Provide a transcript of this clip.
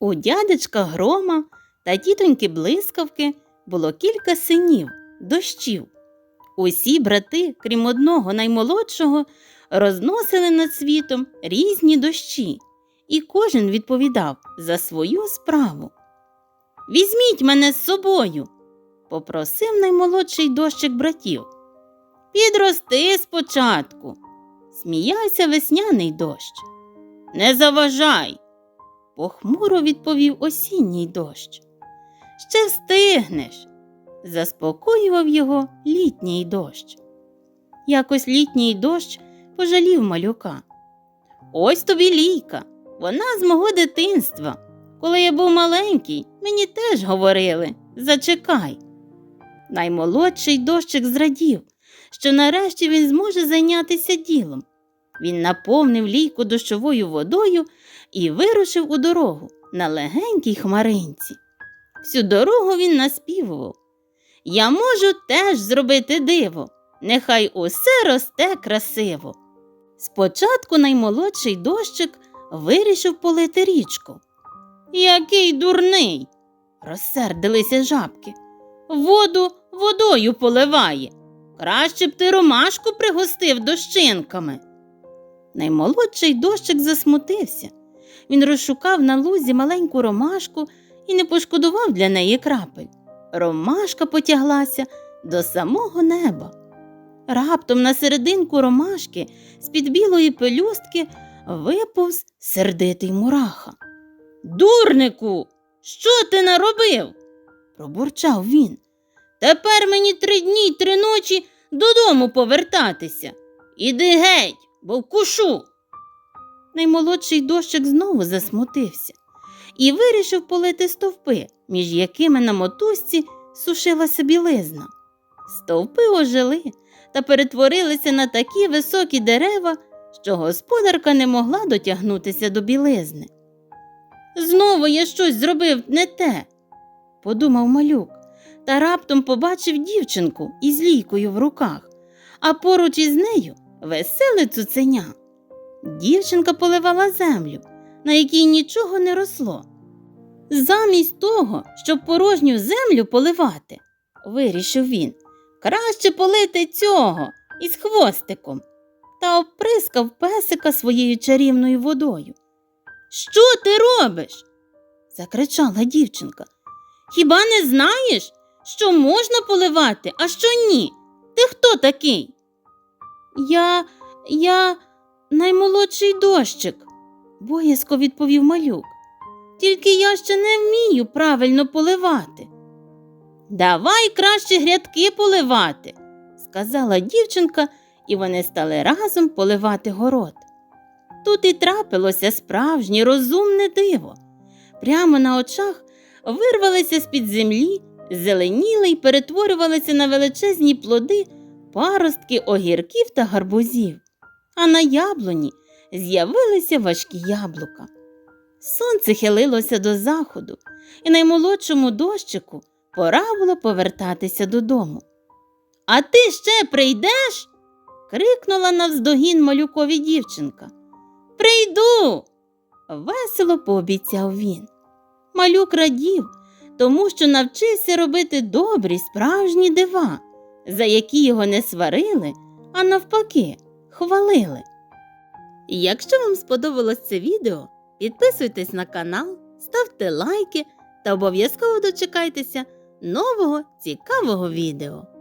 У дядечка Грома та тітоньки Блискавки було кілька синів, дощів. Усі брати, крім одного наймолодшого, розносили над світом різні дощі, і кожен відповідав за свою справу. Візьміть мене з собою, попросив наймолодший дощик братів. Підрости спочатку, сміявся весняний дощ. Не заважай, похмуро відповів осінній дощ. Ще встигнеш, заспокоював його літній дощ. Якось літній дощ пожалів малюка. Ось тобі лійка, вона з мого дитинства. Коли я був маленький, мені теж говорили зачекай. Наймолодший дощик зрадів, що нарешті він зможе зайнятися ділом. Він наповнив лійку дощовою водою і вирушив у дорогу на легенькій хмаринці. Всю дорогу він наспівував. Я можу теж зробити диво, нехай усе росте красиво. Спочатку наймолодший дощик вирішив полити річку. Який дурний, розсердилися жабки. Воду водою поливає. Краще б ти ромашку пригостив дощинками. Наймолодший дощик засмутився. Він розшукав на лузі маленьку ромашку і не пошкодував для неї крапель. Ромашка потяглася до самого неба. Раптом на серединку ромашки з-під білої пелюстки виповз сердитий мураха. Дурнику, що ти наробив? пробурчав він. Тепер мені три дні й три ночі додому повертатися. Іди геть, бо вкушу. Наймолодший дощик знову засмутився і вирішив полити стовпи, між якими на мотузці сушилася білизна. Стовпи ожили та перетворилися на такі високі дерева, що господарка не могла дотягнутися до білизни. Знову я щось зробив не те, подумав малюк, та раптом побачив дівчинку із лійкою в руках, а поруч із нею веселе цуценя. Дівчинка поливала землю, на якій нічого не росло. Замість того, щоб порожню землю поливати, вирішив він, краще полити цього із хвостиком та оприскав песика своєю чарівною водою. Що ти робиш? закричала дівчинка. Хіба не знаєш, що можна поливати, а що ні? Ти хто такий? Я, я наймолодший дощик, боязко відповів малюк. Тільки я ще не вмію правильно поливати. Давай краще грядки поливати, сказала дівчинка, і вони стали разом поливати город. Тут і трапилося справжнє розумне диво. Прямо на очах вирвалися з-під землі, зеленіли й перетворювалися на величезні плоди паростки огірків та гарбузів, а на яблуні з'явилися важкі яблука. Сонце хилилося до заходу, і наймолодшому дощику пора було повертатися додому. А ти ще прийдеш? крикнула навздогін малюкові дівчинка. Прийду. весело пообіцяв він. Малюк радів, тому що навчився робити добрі справжні дива, за які його не сварили, а навпаки, хвалили. Якщо вам сподобалось це відео, підписуйтесь на канал, ставте лайки та обов'язково дочекайтеся нового цікавого відео.